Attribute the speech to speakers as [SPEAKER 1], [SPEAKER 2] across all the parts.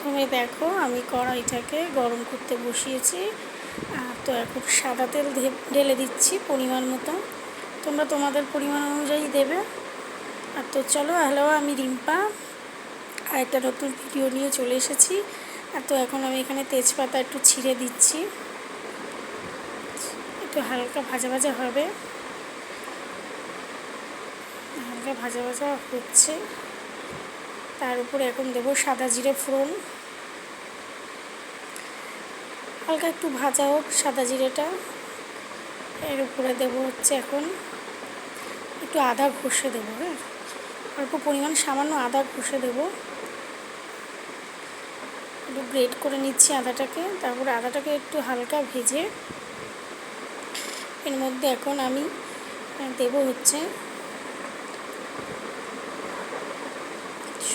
[SPEAKER 1] প্রথমে দেখো আমি কড়াইটাকে গরম করতে বসিয়েছি তো এখন সাদা তেল ঢেলে দিচ্ছি পরিমাণ মতো। তোমরা তোমাদের পরিমাণ অনুযায়ী দেবে। আর তো চলো, হ্যালো, আমি রিম্পা। আর একটা নতুন ভিডিও নিয়ে চলে এসেছি। আর তো এখন আমি এখানে তেজপাতা একটু ছিঁড়ে দিচ্ছি। একটু হালকা ভাজা ভাজা হবে। হালকা ভাজা ভাজা হচ্ছে। তার উপরে এখন দেবো সাদা জিরে ফোড়ন। হালকা একটু ভাজা হোক সাদা জিরেটা। এর উপরে দেবো হচ্ছে এখন একটু আদা ঘষে দেবো হ্যাঁ? অল্প পরিমাণ সামান্য আদা ঘষে দেবো। একটু গ্রেট করে নিচ্ছি আদাটাকে, তারপরে আদাটাকে একটু হালকা ভেজে এর মধ্যে এখন আমি দেবো হচ্ছে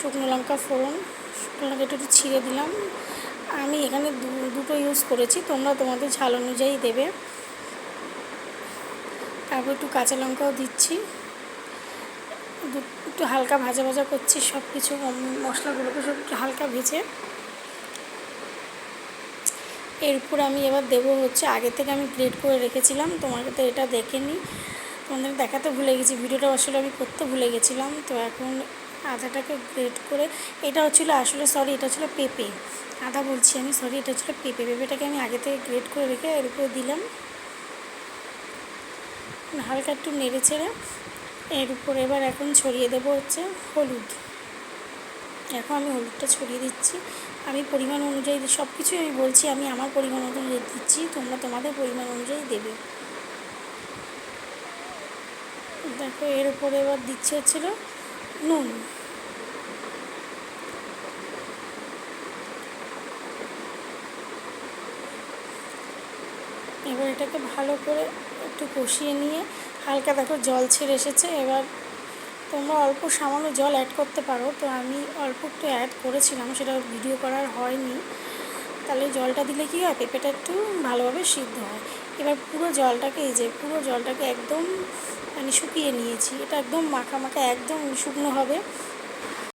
[SPEAKER 1] শুকনো লঙ্কা ফোড়ন, শুকনো লঙ্কা একটু ছিঁড়ে দিলাম। আমি এখানে দুটো ইউজ করেছি, তোমরা তোমাদের ঝাল অনুযায়ী দেবে। তারপর একটু কাঁচা লঙ্কাও দিচ্ছি। একটু হালকা ভাজা ভাজা করছি সব কিছু মশলাগুলোকে সব একটু হালকা ভেজে। এরপর আমি এবার দেবো হচ্ছে, আগে থেকে আমি গ্রেড করে রেখেছিলাম তোমাকে তো এটা দেখে নিই তোমাদের দেখাতে ভুলে গেছি, ভিডিওটা আসলে আমি করতে ভুলে গেছিলাম, তো এখন আদাটাকে গ্রেড করে, এটা হচ্ছিল আসলে সরি এটা ছিল পেঁপে। আদা বলছি আমি সরি এটা ছিল পেঁপে। পেঁপেটাকে আমি আগে থেকে গ্রেড করে রেখে এর উপরে দিলাম। হালকা একটু নেড়ে ছেড়ে এর উপরে এবার এখন ছড়িয়ে দেবো হচ্ছে হলুদ। এখন আমি হলুদটা ছড়িয়ে দিচ্ছি। আমি পরিমাণ অনুযায়ী সব কিছুই আমি বলছি, আমি আমার পরিমাণ অনুযায়ী দিচ্ছি, তোমরা তোমাদের পরিমাণ অনুযায়ী দেবে। দেখো এর উপরে এবার দিচ্ছে হচ্ছিল নুন এবার এটাকে ভালো করে একটু কষিয়ে নিয়ে হালকা দেখো জল ছেড়ে এসেছে। এবার তোমরা অল্প সামান্য জল অ্যাড করতে পারো। তো আমি অল্প একটু অ্যাড করেছিলাম, সেটা ভিডিও করার হয়নি। তাহলে জলটা দিলে কী হয়? পেঁপেটা একটু ভালোভাবে সিদ্ধ হয়। এবার পুরো জলটাকে এই যে পুরো জলটাকে একদম মানে শুকিয়ে নিয়েছি। এটা একদম মাখা মাখা একদম শুকনো হবে।